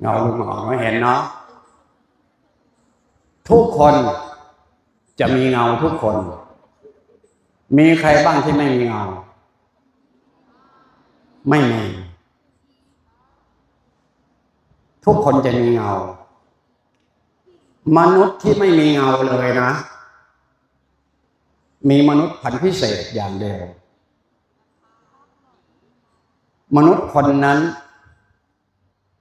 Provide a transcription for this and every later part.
เงาลุงหอไม่เห็นเนาะทุกคนจะมีเงาทุกคน มีใครบ้างที่ไม่มีเงา ไม่มี ทุกคนจะมีเงา มนุษย์ที่ไม่มีเงาเลยนะ มีมนุษย์พันธุ์พิเศษอย่างเดียว มนุษย์คนนั้น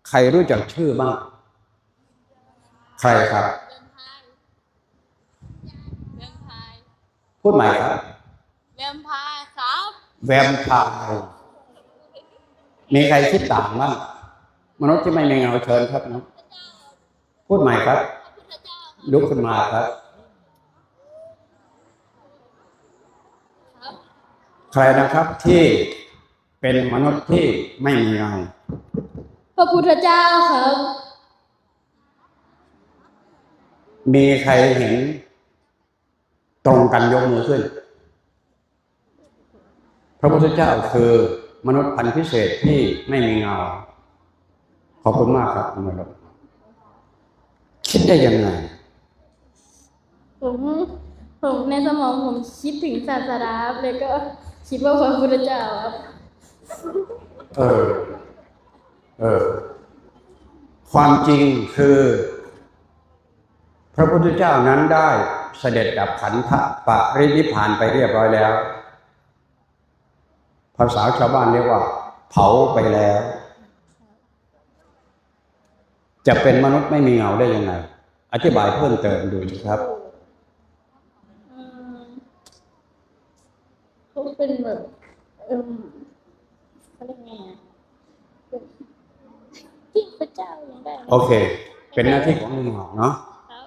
ใครรู้จักชื่อบ้าง ใครครับแวมไพร์พูดใหม่ครับแวมไพร์ครับแวมไพร์มีใครคิดต่างบ้างมนุษย์ที่ไม่มีเงาเชิญครับน้องพูดใหม่ครับพระพุทธเจ้าลุกขึ้นมาครับครับ ใครนะครับที่เป็นมนุษย์ที่ไม่มีเงาพ ระพุทธเจ้าครับ มีใครเห็น ตรงกันยกมือขึ้น พระพุทธเจ้าคือมนุษย์พันธุ์พิเศษที่ไม่มีเงา ขอบคุณมากครับคุณมนุษย์คิดได้ยังไง ผมผมในสมองผมคิดถึงศาสนาครับเลยก็คิดว่าพระพุทธเจ้าครับ เออ เออความจริงคือ พระพุทธเจ้านั้นได้เสด็จดับขันธปรินิพานไปเรียบร้อยแล้ว ภาษาชาวบ้านเรียกว่า เผาไปแล้ว จะเป็นมนุษย์ไม่มีเงาได้ยังไง อธิบายเพิ่มเติมดูสิครับเขาเป็นแบบเอมเขาเรียกไงอะ โอเค เป็นหน้าที่ของลุงหมอเนาะครับ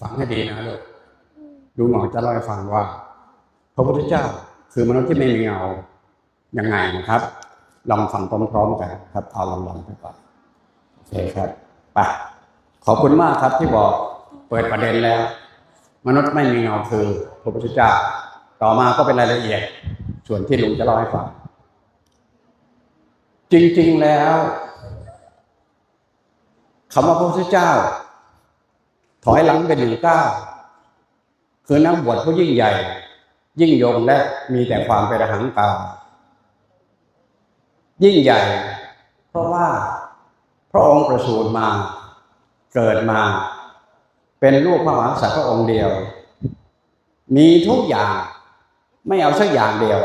ฟังให้ดีนะลูกลุงหมอจะเล่าให้ฟังว่า พระพุทธเจ้าคือมนุษย์ที่ไม่มีเงายังไงนะครับ ลองฟังพร้อมๆกันครับเอาลองลองไปก่อนโอเคครับไปขอบคุณมากครับที่บอกเปิดประเด็นแล้ว มนุษย์ไม่มีเงาคือพระพุทธเจ้า ต่อมาก็เป็นรายละเอียด ส่วนที่ลุงจะเล่าให้ฟังจริง ๆแล้ว คำว่าพระพุทธเจ้า ถอยหลังไปหนึ่งก้าวคือนักบวชผู้ยิ่งใหญ่ ยิ่งยงและมีแต่ความเป็นหังกายิ่งใหญ่ เพราะว่าพระองค์ประสูติมา เกิดมา เป็นลูกพระมหากษัตริย์พระองค์เดียว มีทุกอย่างไม่เอาสักอย่างเดียว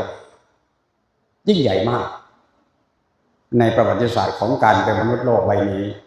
ยิ่งใหญ่มาก ในประวัติศาสตร์ของการเป็นมนุษย์โลกใบนี้